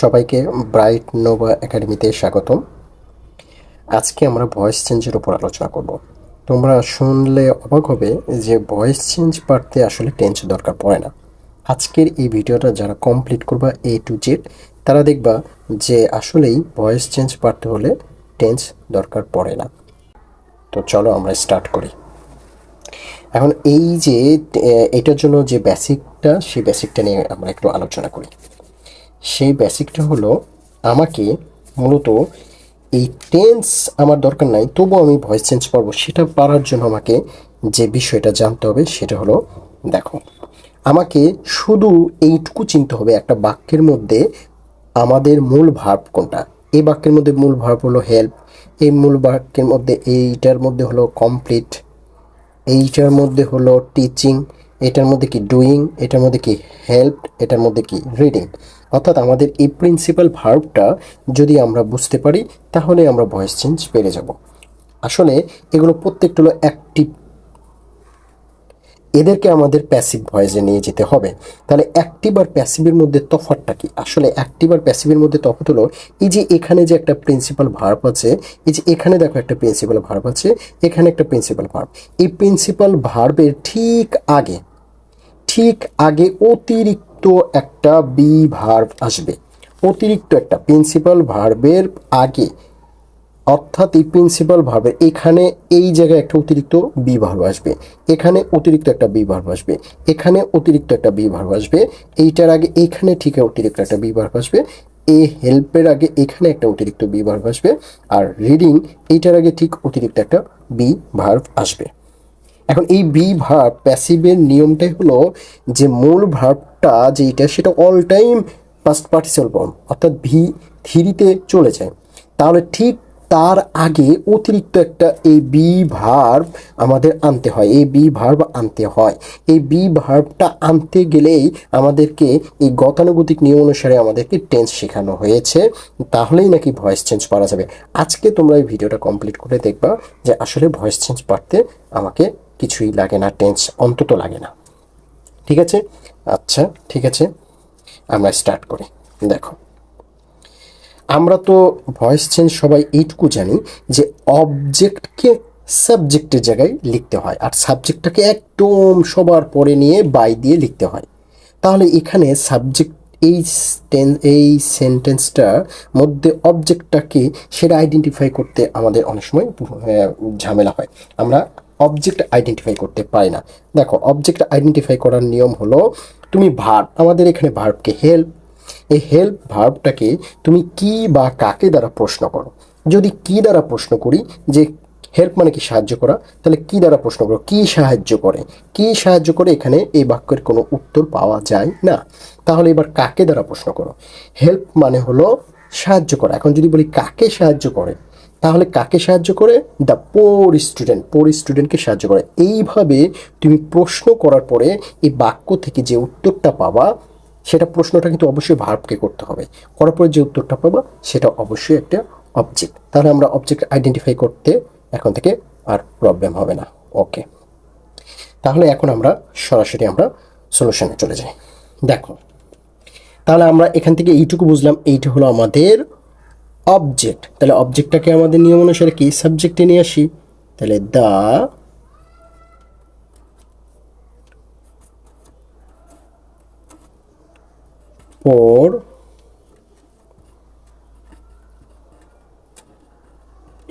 সবাইকে bright Nova একাডেমিতে স্বাগতম। আজকে আমরা ভয়েস চেঞ্জের উপর আলোচনা করব। তোমরা শুনলে অবাক হবে যে ভয়েস চেঞ্জ পারতে আসলে টেন্স দরকার পড়ে না। আজকের এই ভিডিওটা যারা কমপ্লিট করবা এ টু জেড তারা দেখবা যে আসলেই ভয়েস চেঞ্জ পারতে হলে টেন্স দরকার পড়ে না। তো চলো আমরা স্টার্ট করি। এখন এই যে এটার জন্য যে বেসিকটা সেই বেসিকটা নিয়ে আমরা একটু আলোচনা করি। সেই বেসিকটা হলো আমাকে মূলত এই টেন্স আমার দরকার নাই, তবুও আমি ভয়েস চেঞ্জ পারব সেটা পারার জন্য আমাকে যে বিষয়টা জানতে হবে সেটা হলো দেখো, আমাকে শুধু এইটুকু চিনতে হবে একটা বাক্যের মধ্যে আমাদের মূল ভার্ব কোনটা। এই বাক্যের মধ্যে মূল ভার্ব হলো হেল্প এই মূল বাক্যের মধ্যে এইটার মধ্যে হলো কমপ্লিট এইটার মধ্যে হলো টিচিং এটার মধ্যে কি ডুইং এটার মধ্যে কি হেল্প এটার মধ্যে কি রিডিং অর্থাৎ আমাদের এই প্রিন্সিপাল ভার্বটা যদি আমরা বুঝতে পারি, তাহলে আমরা ভয়েস চেঞ্জ পেরে যাব। আসলে এগুলো প্রত্যেকটা হলো অ্যাক্টিভ এদেরকে আমাদের প্যাসিভ ভয়েসে নিয়ে যেতে হবে। তাহলে অ্যাক্টিভ আর প্যাসিভের মধ্যে তফাৎটা কি? আসলে অ্যাক্টিভ আর প্যাসিভের মধ্যে তফাৎ হলো, এই যে এখানে যে একটা প্রিন্সিপাল ভার্ব আছে, এই যে এখানে দেখো একটা প্রিন্সিপাল ভার্ব আছে, এখানে একটা প্রিন্সিপাল ভার্ব এই প্রিন্সিপাল ভার্বের ঠিক আগে ঠিক আগে অতিরিক্ত একটা বি ভার্ব আসবে। অতিরিক্ত একটা প্রিন্সিপাল ভার্বের আগে, অর্থাৎ এই প্রিন্সিপাল ভার্বে এখানে এই জায়গায় একটা অতিরিক্ত বি ভার্ব আসবে। এখানে অতিরিক্ত একটা বি ভার্ব আসবে। এখানে অতিরিক্ত একটা বি ভার্ব আসবে। এইটার আগে এখানে ঠিক অতিরিক্ত একটা বি ভার্ব আসবে। এ হেল্পের আগে এখানে একটা অতিরিক্ত বি ভার্ব আসবে। আর রিডিং এইটার আগে ঠিক অতিরিক্ত একটা বি ভার্ব আসবে। এখন এই বি ভার্ব প্যাসিভের নিয়মটাই হলো যে মূল ভার্বটা যেটা সেটা all time past participle form অর্থাৎ ভি থ্রিতে চলে যায়। তাহলে ঠিক তার আগে অতিরিক্ত একটা এই বি ভার্ব আমাদের আনতে হয়, এই বি ভার্ব আনতে হয়। এই বি ভার্বটা আনতে গেলেই আমাদেরকে এই গতানুগতিক নিয়ম অনুসারে আমাদেরকে টেন্স শেখানো হয়েছে। তাহলেই নাকি ভয়েস চেঞ্জ পারা যাবে। আজকে তোমরা এই ভিডিওটা কমপ্লিট করে দেখবা যে আসলে ভয়েস চেঞ্জ পারতে আমাকে কিছুই লাগে না টেন্স অন্তত লাগে না। ঠিক আছে? আচ্ছা ঠিক আছে। আমরা স্টার্ট করি। দেখো। আমরা তো ভয়েস চেঞ্জ সবাই এইটুকু জানি যে অবজেক্টকে সাবজেক্টের জায়গায় লিখতে হয় আর সাবজেক্টটাকে একদম সবার পরে নিয়ে বাই দিয়ে লিখতে হয়। তাহলে এখানে সাবজেক্ট এই এই সেন্টেন্সটার মধ্যে অবজেক্টটাকে সেটা আইডেন্টিফাই করতে আমাদের অনেক সময় ঝামেলা হয়। আমরা অবজেক্ট আইডেন্টিফাই করতে পারি না। দেখো অবজেক্ট আইডেন্টিফাই করার নিয়ম হলো, তুমি ভার্ব আমাদের এখানে ভার্বকে হেল্প এই হেল্প ভার্বটাকে তুমি কি বা কাকে দ্বারা প্রশ্ন করো? যদি কি দ্বারা প্রশ্ন করি, যে হেল্প মানে কি সাহায্য করা, তাহলে কি দ্বারা প্রশ্ন করো? কি সাহায্য করে? কি সাহায্য করে এখানে এই বাক্যের কোনো উত্তর পাওয়া যায় না? তাহলে এবার কাকে দ্বারা প্রশ্ন করো? হেল্প মানে হলো সাহায্য করা। এখন যদি বলি কাকে সাহায্য করে তাহলে কাকে সাহায্য করে? দ্য পোর স্টুডেন্ট পোর স্টুডেন্টকে সাহায্য করে। এইভাবে তুমি প্রশ্ন করার পরে এই বাক্য থেকে যে উত্তরটা পাবা, সেটা প্রশ্নটা কিন্তু অবশ্যই ভার্বকে করতে হবে। করার পরে যে উত্তরটা পাবা, সেটা অবশ্যই একটা অবজেক্ট তাহলে আমরা অবজেক্ট আইডেন্টিফাই করতে এখন থেকে আর প্রবলেম হবে না। ওকে তাহলে এখন আমরা সরাসরি আমরা সলিউশনে চলে যাই। দেখো, তাহলে আমরা এখান থেকে এইটুকু বুঝলাম, এইটা হলো আমাদের অবজেক্ট তাহলে অবজেক্টটাকে আমাদের নিয়ম অনুসারে কি সাবজেক্টে নিয়ে আসি? তাহলে দা পর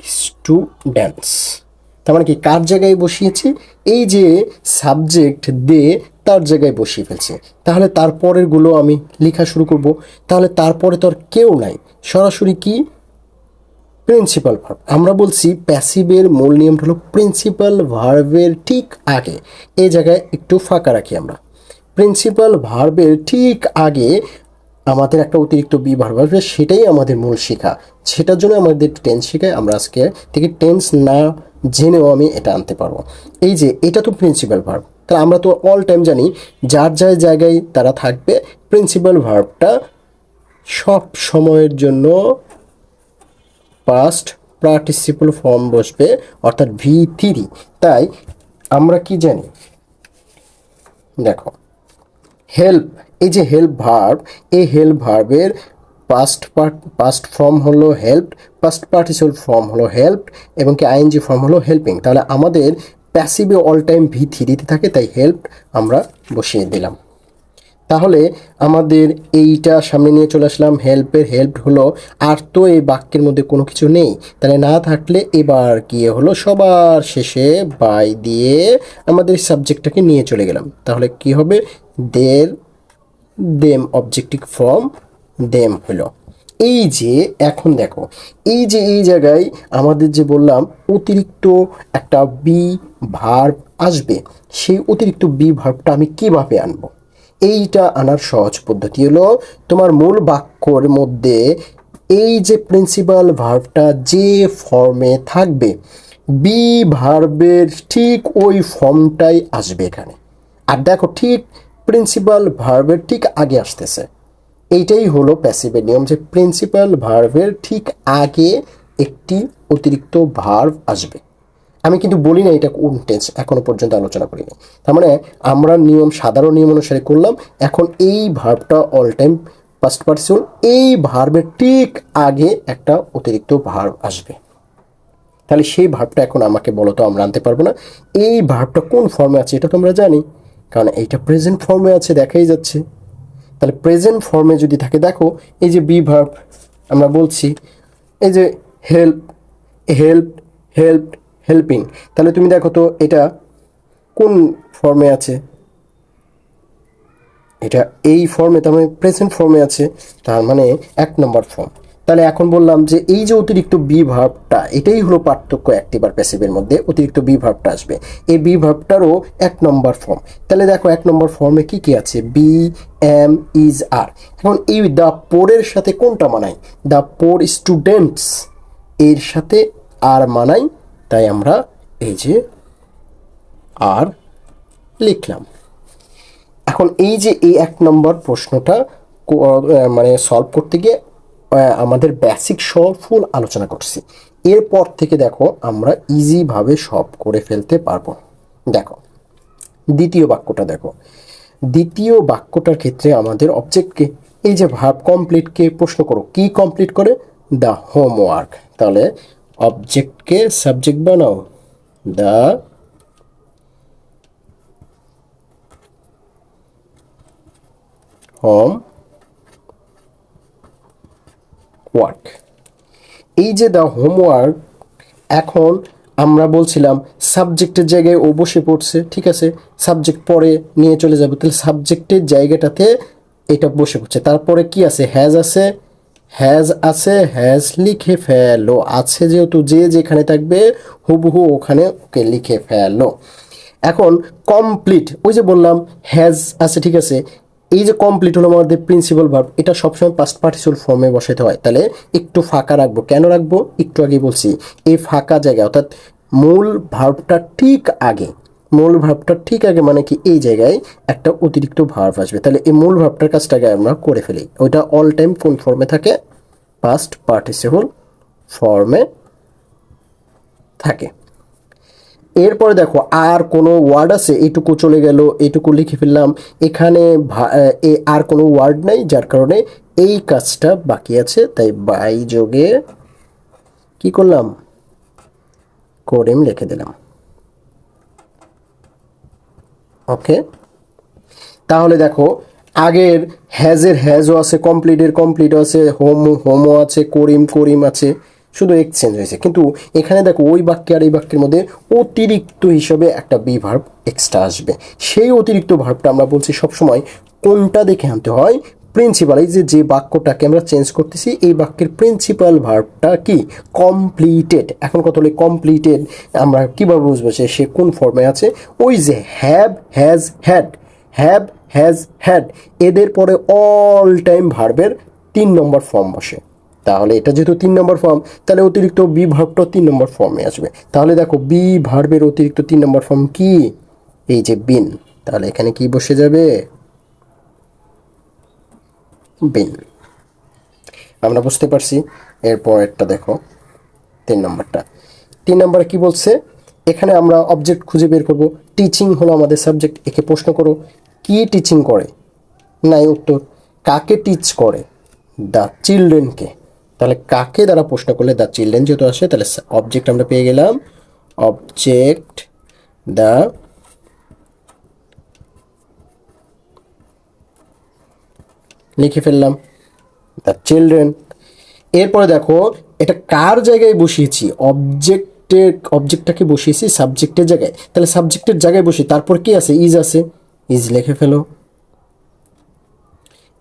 স্টুডেন্টস তার মানে কি, কার জায়গায় বসিয়েছি? এই যে সাবজেক্ট দে, তার জায়গায় বসিয়ে ফেলছে। তাহলে তারপরেরগুলো আমি লেখা শুরু করব। তাহলে তারপরে তো আর কেউ নাই। সরাসরি কি? প্রিন্সিপাল ভার্ব আমরা বলছি প্যাসিভের মূল নিয়মটা হলো প্রিন্সিপাল ভার্বের ঠিক আগে। এই জায়গায় একটু ফাঁকা রাখি আমরা। প্রিন্সিপাল ভার্বের ঠিক আগে আমাদের একটা অতিরিক্ত বি ভার্ব আসবে, সেটাই আমাদের মূল শেখা। সেটার জন্য আমাদের টেন্স শেখায়, আমরা আজকে থেকে টেন্স না জেনেও আমি এটা আনতে পারব। এই যে, এটা তো প্রিন্সিপাল ভার্ব তাহলে আমরা তো অল টাইম জানি, যার যার জায়গায় তারা থাকবে প্রিন্সিপাল ভার্বটা সব সময়ের জন্য পাস্ট পার্টিসিপল ফর্ম বসবে, অর্থাৎ ভি থ্রি তাই আমরা কি জানি? দেখো হেল্প এই যে হেল্প ভার্ব এই হেল্প ভার্বের পাস্ট পার্ট পাস্ট ফর্ম হলো হেল্প পাস্ট পার্টিসিপল ফর্ম হলো হেল্প এবং কি আইএনজি ফর্ম হলো হেল্পিং তাহলে আমাদের প্যাসিভে অল টাইম ভি থ্রিতে থাকে, তাই হেল্প আমরা বসিয়ে দিলাম। তাহলে আমাদের এইটা সামনে নিয়ে চলে আসলাম। হেল্পের হেল্প হলো, আর তো এই বাক্যের মধ্যে কোনো কিছু নেই। তাহলে না থাকলে এবার গিয়ে হলো? সবার শেষে বাই দিয়ে আমাদের সাবজেক্টটাকে নিয়ে চলে গেলাম। তাহলে কি হবে? Their them objective form them হলো। এই যে, এখন দেখো, এই যে, এই জায়গায় আমাদের যে বললাম, অতিরিক্ত একটা বি ভার্ব আসবে। সেই অতিরিক্ত বি ভার্বটা আমি কীভাবে আনব? এইটা আনার সহজ পদ্ধতি হলো, তোমার মূল বাক্যর মধ্যে এই যে প্রিন্সিপাল ভার্বটা যে ফর্মে থাকবে বি ভার্বের ঠিক ওই ফর্মটাই আসবে এখানে। আর দেখো ঠিক প্রিন্সিপাল ভার্বের ঠিক আগে আসতেছে। এইটাই হলো প্যাসিভের নিয়ম যে প্রিন্সিপাল ভার্বের ঠিক আগে একটি অতিরিক্ত ভার্ব আসবে। আমি কিন্তু বলি না এটা কোন টেন্স এখনও পর্যন্ত আলোচনা করিনি। তার মানে আমরা নিয়ম, সাধারণ নিয়ম অনুসারে করলাম, এখন এই ভার্বটা অল টাইম ফার্স্ট পার্সন এই ভার্বের ঠিক আগে একটা অতিরিক্ত ভার্ব আসবে। তাহলে সেই ভার্বটা এখন আমাকে বলো তো, আমরা আনতে পারব না। এই ভার্বটা কোন ফর্মে আছে এটা তোমরা জানি, কারণ এইটা প্রেজেন্ট ফর্মে আছে, দেখাই যাচ্ছে। তাহলে প্রেজেন্ট ফর্মে যদি থাকে, দেখো, এই যে বি ভার্ব আমরা বলছি, এই যে হেল্প হেল্প হেল্প হেল্পিং তাহলে তুমি দেখো তো এটা কোন ফর্মে আছে? এটা এই ফর্মে তার মানে প্রেজেন্ট ফর্মে আছে, তার মানে এক নম্বর ফর্ম তাহলে এখন বললাম যে এই যে অতিরিক্ত বি ভার্বটা এটাই হলো পার্থক্য অ্যাক্টিভ আর প্যাসিভের মধ্যে, অতিরিক্ত বি ভার্বটা আসবে। এই বি ভার্বটারও এক নম্বর ফর্ম তাহলে দেখো এক নম্বর ফর্মে কি কি আছে? বি এম ইজ আর এখন এই দ্য পোরের সাথে কোনটা মানায়? দ্য পোর স্টুডেন্টস এর সাথে আর মানাই তাই আমরা এই যে আর লিখলাম। এখন এই যে এই এক নম্বর প্রশ্নটা মানে সলভ করতে গিয়ে আমাদের বেসিক সব ফুল আলোচনা করছি। এরপর থেকে দেখো আমরা ইজিভাবে সব করে ফেলতে পারব। দেখো, দ্বিতীয় বাক্যটা দেখো। দ্বিতীয় বাক্যটার ক্ষেত্রে আমাদের অবজেক্টকে এই যে ভাব কমপ্লিটকে প্রশ্ন করো। কি কমপ্লিট করে? দ্য হোমওয়ার্ক তাহলে অবজেক্টকে সাবজেক্ট বানাও। দ্য হোম ওয়ার্ক এই যে দ্য হোমওয়ার্ক এখন আমরা বলছিলাম সাবজেক্টের জায়গায় ও বসে পড়ছে, ঠিক আছে? সাবজেক্ট পরে নিয়ে চলে যাবে, তাহলে সাবজেক্টের জায়গাটাতে এটা বসে পড়ছে। তারপরে কি আছে? হ্যাজ আছে হ্যাজ আছে হ্যাজ লিখে ফেলো। আছে যেহেতু যে যেখানে থাকবে, হুবহু ওখানে ওকে লিখে ফেলো। এখন কমপ্লিট ওই যে বললাম হ্যাজ আছে, ঠিক আছে? এই যে কমপ্লিট হলো আমাদের প্রিন্সিপাল ভার্ব এটা সবসময় পাস্ট পার্টিসিপাল ফর্মে বসাতে হয়। তাহলে একটু ফাঁকা রাখব। কেন রাখব? একটু আগে বলছি। এই ফাঁকা জায়গা, অর্থাৎ মূল ভার্বটা ঠিক আগে। মূল ভাবটা ঠিক আগে মানে কি এই জায়গায় একটা অতিরিক্ত ভার্ব আসবে। তাহলে এই মূল ভার্বটার কাজটাকে আমরা করে ফেলি। ওইটা অল টাইম কোন ফর্মে থাকে? পাস্ট পার্টিসিপাল ফর্মে থাকে। এরপরে দেখো, আর কোনো ওয়ার্ড আছে? এইটুকু চলে গেল, এইটুকু লিখে ফেললাম। এখানে আর কোনো ওয়ার্ড নাই, যার কারণে এই কাজটা বাকি আছে। তাই বাই যোগে কি করলাম? করিম লিখে দিলাম। ওকে তাহলে দেখো, আগের হ্যাজের হ্যাজও আছে কমপ্লিটের কমপ্লিট আছে হোম হোমও আছে, করিম করিম আছে, শুধু এক্সচেঞ্জ হয়েছে। কিন্তু এখানে দেখো, ওই বাক্যে আর এই বাক্যের মধ্যে অতিরিক্ত হিসাবে একটা বি ভার্ব এক্সট্রা আসবে। সেই অতিরিক্ত ভার্বটা আমরা বলছি সবসময় কোনটা দেখে আনতে হয়? প্রিন্সিপাল এই যে যে বাক্যটাকে আমরা চেঞ্জ করতেছি, এই বাক্যের প্রিন্সিপাল ভার্বটা কি? কমপ্লিটেড এখন কত হলে? কমপ্লিটেড আমরা কীভাবে বুঝব যে সে কোন ফর্মে আছে? ওই যে have has had have has had এদের পরে অল টাইম ভার্বের তিন নম্বর ফর্ম বসে। তাহলে এটা যেহেতু তিন নম্বর ফর্ম তাহলে অতিরিক্ত বি ভার্বটাও তিন নম্বর ফর্মে আসবে। তাহলে দেখো বি ভার্বের অতিরিক্ত তিন নম্বর ফর্ম কি? এই যে বিন তাহলে এখানে কি বসে যাবে? বিন। আমরা বুঝতে পারছি, এরপর একটা দেখো, তিন নম্বরটা। তিন নম্বরে কি বলছে? এখানে আমরা অবজেক্ট খুঁজে বের করব। টিচিং হলো আমাদের সাবজেক্ট একে প্রশ্ন করো, কি টিচিং করে? নাই উত্তর, কাকে টিচ করে? দ্য চিলড্রেনকে তাহলে কাকে দ্বারা প্রশ্ন করলে দ্য চিলড্রেন যেহেতু আসে, তাহলে অবজেক্ট আমরা পেয়ে গেলাম অবজেক্ট দ্য লিখে ফেললাম। দ্য চিলড্রেন এরপরে দেখো, এটা কার জায়গায় বসিয়েছি? অবজেক্টের অবজেক্টটাকে বসিয়েছি সাবজেক্টের জায়গায়। তাহলে সাবজেক্টের জায়গায় বসি, তারপর কি আছে? ইজ আছে। ইজ লিখে ফেলো।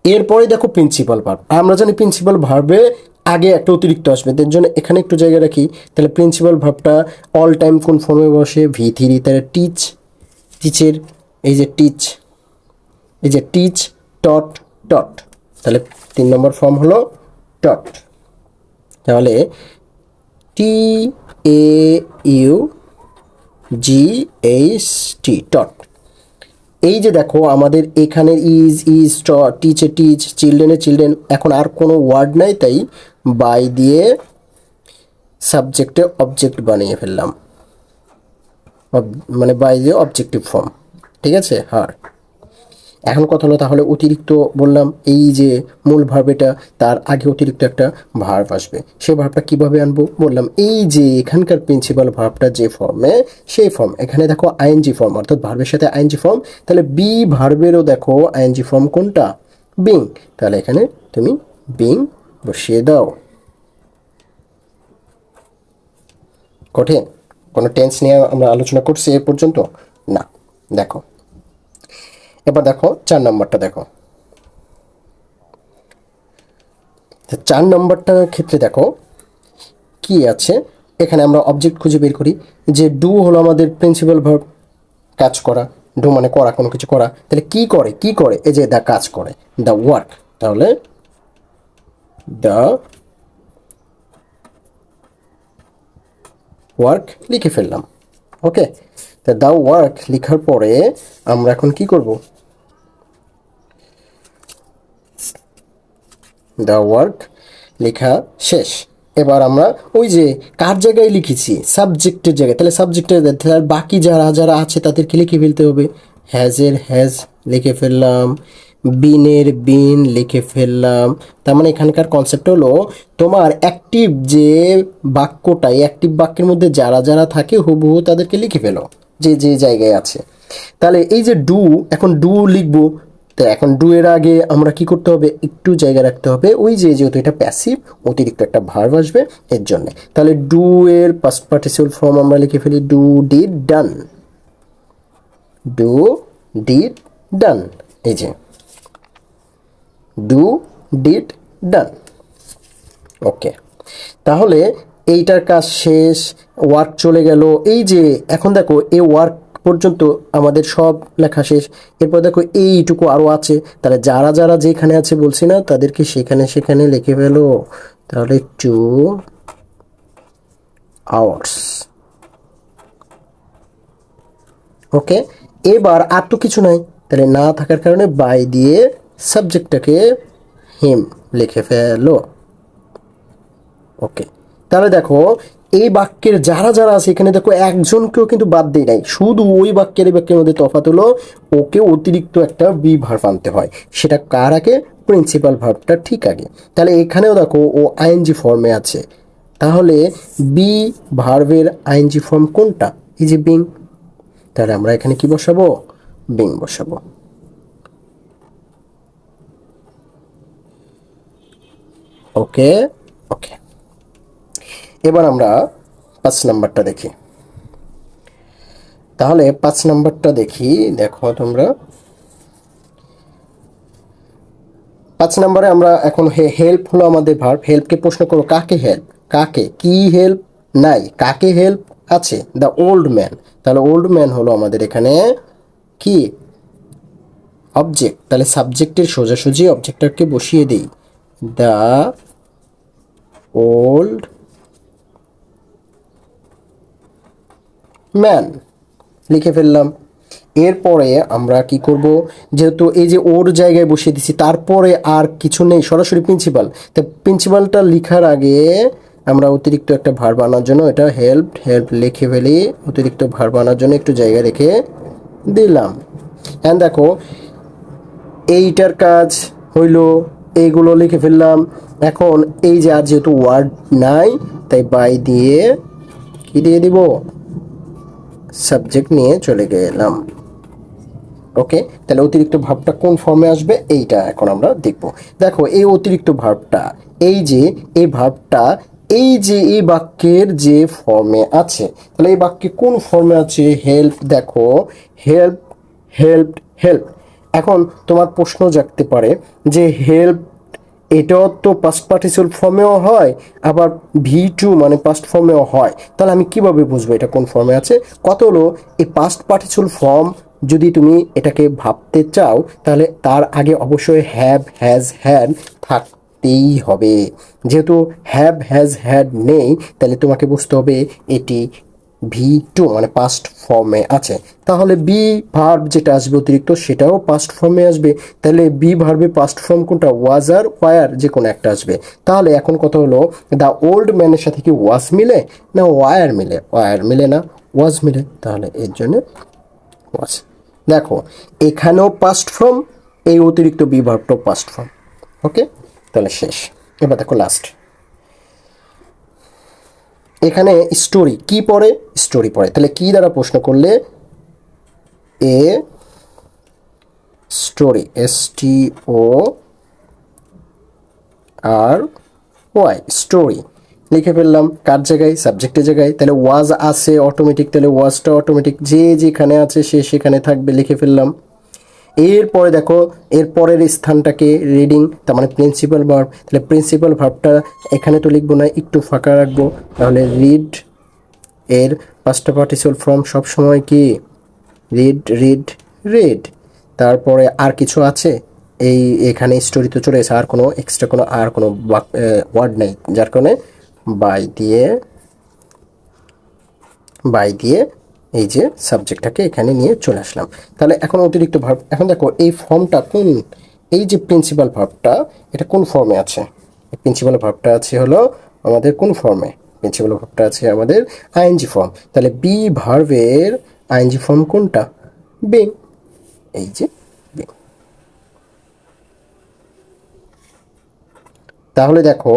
এরপরে দেখো প্রিন্সিপাল ভার্ব আমরা জানি প্রিন্সিপাল ভার্বে আগে একটা অতিরিক্ত আসবে। তার জন্য এখানে একটু জায়গা রাখি। তাহলে প্রিন্সিপাল ভার্বটা অল টাইম কোন ফর্মে বসে? ভি থ্রি তাহলে টিচ টিচের এই যে টিচ এই যে টিচ টট টট তাহলে তিন নম্বর ফর্ম হলো টট তাহলে টি এ ইউ জি এইচ টি টট এই যে দেখো, আমাদের এখানে ইজ ইজ টিচে টিচ চিলড্রেনে চিলড্রেন এখন আর কোনো ওয়ার্ড নাই, তাই বাই দিয়ে সাবজেক্টে অবজেক্ট বানিয়ে ফেললাম। মানে বাই দিয়ে অবজেক্টিভ ফর্ম ঠিক আছে? হ্যাঁ। এখন কথা হলো তাহলে অতিরিক্ত বললাম এই যে মূল ভার্বেটা তার আগে অতিরিক্ত একটা ভার্ব আসবে। সেই ভার্বটা কীভাবে আনব? বললাম এই যে এখানকার প্রিন্সিপাল ভার্বটা যে ফর্মে সেই ফর্ম এখানে দেখো আইএনজি ফর্ম অর্থাৎ ভার্বের সাথে আইএনজি ফর্ম তাহলে বি ভার্বেরও দেখো আইএনজি ফর্ম কোনটা? বিং তাহলে এখানে তুমি বিং বসিয়ে দাও। কঠিন? কোনো টেন্স নিয়ে আমরা আলোচনা করছি এ পর্যন্ত? না। দেখো এবার দেখো, চার নম্বরটা দেখো। চার নম্বরটার ক্ষেত্রে দেখো, কি আছে? এখানে আমরা অবজেক্ট খুঁজে বের করি যে ডু হলো আমাদের প্রিন্সিপাল ভার্ব কাজ করা। ডু মানে করা, কোনো কিছু করা। তাহলে কি করে? কি করে? এই যে দ্য কাজ করে দ্য ওয়ার্ক তাহলে দ্য ওয়ার্ক লিখে ফেললাম। ওকে তা দ্য ওয়ার্ক লেখার পরে আমরা এখন কি করব? দ্য ওয়ার্ক লেখা শেষ। এবার আমরা ওই যে কার জায়গায় লিখেছি? সাবজেক্টের জায়গায়। তাহলে সাবজেক্টের তাহলে বাকি যারা যারা আছে তাদেরকে লিখে ফেলতে হবে? হ্যাজের হ্যাজ লিখে ফেললাম। বিনের বিন লিখে ফেললাম। তার মানে এখানকার কনসেপ্ট হলো, তোমার অ্যাক্টিভ যে বাক্যটা অ্যাক্টিভ বাক্যের মধ্যে যারা যারা থাকে, হুবহু তাদেরকে লিখে ফেলো। যে যে জায়গায় আছে। তাহলে এই যে ডু এখন ডু লিখব। তো এখন ডু এর আগে আমরা কি করতে হবে? একটু জায়গা রাখতে হবে। ওই যে যেহেতু এটা প্যাসিভ অতিরিক্ত একটা ভার্ব আসবে এর জন্য। তাহলে ডু এর পাস্ট পার্টিসিপাল ফর্ম আমরা লিখে ফেলি। Do did done do did done এই যে। Do did done okay. তাহলে এইটার কাজ শেষ। ওয়ার্ক চলে গেল। এই যে, এখন দেখো, এই ওয়ার্ক পর্যন্ত আমাদের সব লেখা শেষ। এরপর দেখো এইটুকু আরও আছে। তাহলে যারা যারা যেখানে আছে বলছি না, তাদেরকে সেখানে সেখানে লিখে ফেলো। তাহলে টু আওয়ার্স ওকে এবার আর তো কিছু নাই। তাহলে না থাকার কারণে বাই দিয়ে সাবজেক্টটাকে হিম লিখে ফেলো। ওকে তাহলে দেখো এই বাক্যের যারা যারা আছে, এখানে দেখো একজনকেও কিন্তু বাদ দেয় নাই। শুধু ওই বাক্যের এই বাক্যের মধ্যে তফাৎ হলো, ওকে অতিরিক্ত একটা বি ভার্ব আনতে হয়। সেটা কার আগে? প্রিন্সিপাল ভার্বটা ঠিক আগে। তাহলে এখানেও দেখো ও আইএনজি ফর্মে আছে। তাহলে বি ভার্বের আইএনজি ফর্ম কোনটা? এই যে বিং তাহলে আমরা এখানে কি বসাবো? বিং বসাবো। ওকে ওকে এবার আমরা পাঁচ নাম্বারটা দেখি। তাহলে পাঁচ নাম্বারটা দেখি, দেখো তোমরা। পাঁচ নম্বরে আমরা এখন হেল্প হলো আমাদের ভার্ব হেল্পকে প্রশ্ন করো কাকে হেল্প কাকে? কি হেল্প নাই। কাকে হেল্প আছে। দ্য ওল্ড ম্যান তাহলে ওল্ড ম্যান হলো আমাদের এখানে কি? অবজেক্ট তাহলে সাবজেক্টের সোজাসুজি অবজেক্টটাকে বসিয়ে দিই। দ্য ওল্ড ম্যান লিখে ফেললাম। এরপরে আমরা কি করব? যেহেতু এই যে ওর জায়গায় বসিয়ে দিছি, তারপরে আর কিছু নেই, সরাসরি প্রিন্সিপাল তো প্রিন্সিপালটা লেখার আগে আমরা অতিরিক্ত একটা ভার বানানোর জন্য এটা হেল্প হেল্প লিখে ফেলি। অতিরিক্ত ভার বানানোর জন্য একটু জায়গা রেখে দিলাম। অ্যান্ড দেখো, এইটার কাজ হইল এইগুলো লিখে ফেললাম। এখন এই যে আর যেহেতু ওয়ার্ড নাই, তাই বাই দিয়ে কি দিয়ে দিব? সাবজেক্ট নিয়ে চলে গেলাম। ওকে তাহলে অতিরিক্ত ভাবটা কোন ফর্মে আসবে? এইটা এখন আমরা দেখব। দেখো, এই অতিরিক্ত ভাবটা, এই যে, এই ভাবটা, এই যে, এই বাক্যের যে ফর্মে আছে, তাহলে এই বাক্যে কোন ফর্মে আছে? হেল্প দেখো হেল্প হেল্প হেল্প এখন তোমার প্রশ্ন জাগতে পারে যে হেল্প এটাও তো পাস্ট পার্টিসিপাল ফর্মেও হয়, আবার ভি টু মানে পাস্ট ফর্মেও হয়। তাহলে আমি কীভাবে বুঝব এটা কোন ফর্মে আছে? কত হলো? এই পাস্ট পার্টিসিপাল ফর্ম যদি তুমি এটাকে ভাবতে চাও, তাহলে তার আগে অবশ্যই হ্যাভ হ্যাজ হ্যাড থাকতেই হবে। যেহেতু হ্যাভ হ্যাজ হ্যাড নেই, তাহলে তোমাকে বুঝতে হবে এটি ভি টু মানে পাস্ট ফর্মে আছে। তাহলে বি ভার্ব যেটা আসবে অতিরিক্ত, সেটাও পাস্ট ফর্মে আসবে। তাহলে বি ভার্বে পাস্ট ফর্ম কোনটা? ওয়াজ আর ওয়ার যে কোনো একটা আসবে। তাহলে এখন কথা হলো দ্য ওল্ড ম্যানের সাথে কি ওয়াজ মিলে না ওয়ার মিলে? ওয়ার মিলে না ওয়াজ মিলে। তাহলে এর জন্য ওয়াজ দেখো, এখানেও পাস্ট ফর্ম এই অতিরিক্ত বি ভার্বটাও পাস্ট ফর্ম ওকে তাহলে শেষ। এবার দেখো লাস্ট এখানে স্টোরি কি পড়ে? স্টোরি পড়ে। তাহলে কি দ্বারা প্রশ্ন করলে? A story S T O R Y story লিখে ফেললাম কার জায়গায়? সাবজেক্টের জায়গায়। তাহলে ওয়াজ আছে অটোমেটিক তাহলে ওয়াজটা অটোমেটিক যে যেখানে আছে সে সেখানে থাকবে। লিখে ফেললাম। এরপরে দেখো, এর পরের স্থানটাকে রিডিং তার মানে প্রিন্সিপাল ভার্ব তাহলে প্রিন্সিপাল ভার্বটা এখানে তো লিখব না, একটু ফাঁকা রাখব, তাহলে রিড এর পাঁচটা পার্টিসিপাল ফর্ম সব সময় কি? রিড রিড রিড তারপরে আর কিছু আছে? এই, এখানে স্টোরি তো চলে এসে আর কোনো এক্সট্রা কোনো আর কোনো ওয়ার্ড নেই, যার কারণে বাই দিয়ে বাই দিয়ে এই যে সাবজেক্টটাকে এখানে নিয়ে চলে আসলাম। তাহলে এখন অতিরিক্ত ভার্ব এখন দেখো এই ফর্মটা কোন, এই যে প্রিন্সিপাল ভার্বটা এটা কোন ফর্মে আছে? প্রিন্সিপাল ভার্বটা আছে হলো আমাদের কোন ফর্মে প্রিন্সিপাল ভার্বটা আছে আমাদের আইএনজি ফর্ম তাহলে বি ভার্বের আইএনজি ফর্ম কোনটা? বিং এই যে বিং তাহলে দেখো,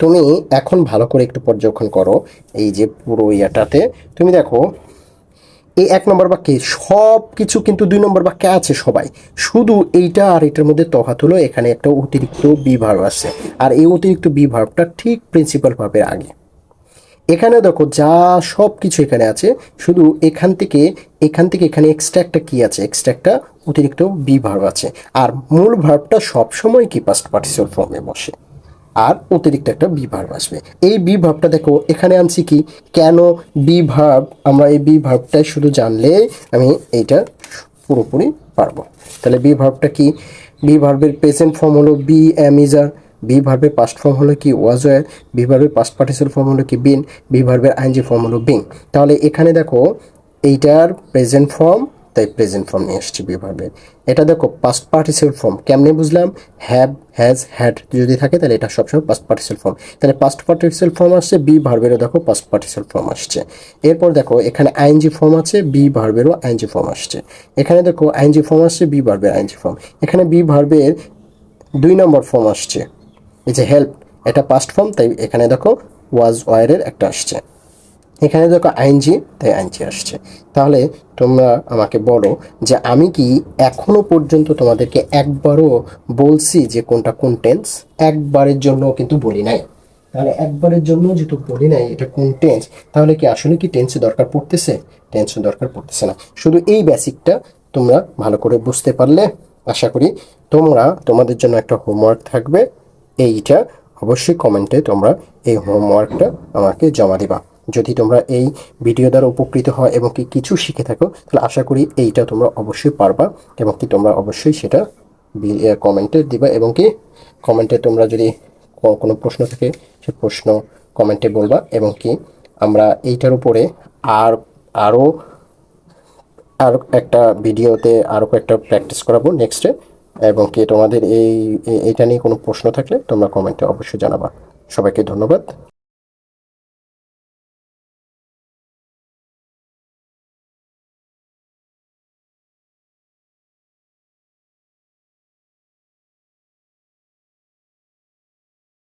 তুমি এখন ভালো করে একটু পর্যবেক্ষণ করো, এই যে পুরো ইয়াটাতে। তুমি দেখো এই এক নম্বর বাক্যে সব কিছু কিন্তু দুই নম্বর বাক্যে আছে সবাই। শুধু এইটা আর এটার মধ্যে তফাৎ হলো, এখানে একটা অতিরিক্ত বি ভার্ব আছে। আর এই অতিরিক্ত বি ভার্বটা ঠিক প্রিন্সিপাল ভার্বের আগে। এখানে দেখো, যা সব কিছু এখানে আছে, শুধু এখান থেকে এখান থেকে এখানে এক্সট্রা একটা কি আছে? এক্সট্রা একটা অতিরিক্ত বি ভার্ব আছে। আর মূল ভার্বটা সবসময় কি পাস্ট পার্টিসিপাল ফর্মে বসে। আর অতিরিক্ত একটা বি আসবে। এই বি দেখো, এখানে আনছি কি? কেন বি আমরা এই বি শুধু জানলে আমি এইটা পুরোপুরি পারব। তাহলে বি কি? বি প্রেজেন্ট ফর্ম হলো be am is are be past form হলো কি? Was were be past participle form হলো কি? বিন বি ভার্বের আইনজি ফর্ম হলো বিং তাহলে এখানে দেখো, এইটার প্রেজেন্ট ফর্ম তাই প্রেজেন্ট ফর্ম নিয়ে এসছি বি ভার্বের এটা দেখো পাস্ট পার্টিসিপাল ফর্ম কেমনে বুঝলাম? হ্যাভ হ্যাজ হ্যাড যদি থাকে তাহলে এটা সবসময় পাস্ট পার্টিসিপাল ফর্ম তাহলে পাস্ট পার্টিসিপাল ফর্ম আসছে বি ভার্বেরও দেখো পাস্ট পার্টিসিপাল ফর্ম আসছে। এরপর দেখো, এখানে আইনজি ফর্ম আছে বি ভার্বেরও আইনজি ফর্ম আসছে। এখানে দেখো আইনজি ফর্ম আসছে বি ভার্বের আইনজি ফর্ম এখানে বি ভার্বের দুই নম্বর ফর্ম আসছে। এই যে হেল্প এটা পাস্ট ফর্ম তাই এখানে দেখো ওয়াজ ওয়ারের একটা আসছে। এখানে দেখো আইনজি, তাই আইনজি আসছে। তাহলে তোমরা আমাকে বলো যে আমি কি এখনও পর্যন্ত তোমাদেরকে একবারও বলছি যে কোনটা কোন টেন্স? একবারের জন্য কিন্তু বলি নাই। তাহলে একবারের জন্য যেহেতু বলি নাই এটা কোন টেন্স, তাহলে কি আসলে কি টেন্সে দরকার পড়তেছে? টেন্সে দরকার পড়তেছে না। শুধু এই বেসিকটা তোমরা ভালো করে বুঝতে পারলে আশা করি তোমরা, তোমাদের জন্য একটা হোমওয়ার্ক থাকবে। এইটা অবশ্যই কমেন্টে তোমরা এই হোমওয়ার্কটা আমাকে জমা দিবা। যদি তোমরা এই ভিডিও দ্বারা উপকৃত হয় এবং কি কিছু শিখে থাকো, তাহলে আশা করি এইটা তোমরা অবশ্যই পারবা এবং কি তোমরা অবশ্যই সেটা কমেন্টে দিবা এবং কি কমেন্টে তোমরা যদি কোনো প্রশ্ন থাকে, সে প্রশ্ন কমেন্টে বলবা এবং কি আমরা এইটার উপরে আর আরও আর একটা ভিডিওতে আরও একটা প্র্যাকটিস করাবো নেক্সটে এবং কি তোমাদের এই- এইটা নিয়ে কোনো প্রশ্ন থাকলে তোমরা কমেন্টে অবশ্যই জানাবা। সবাইকে ধন্যবাদ।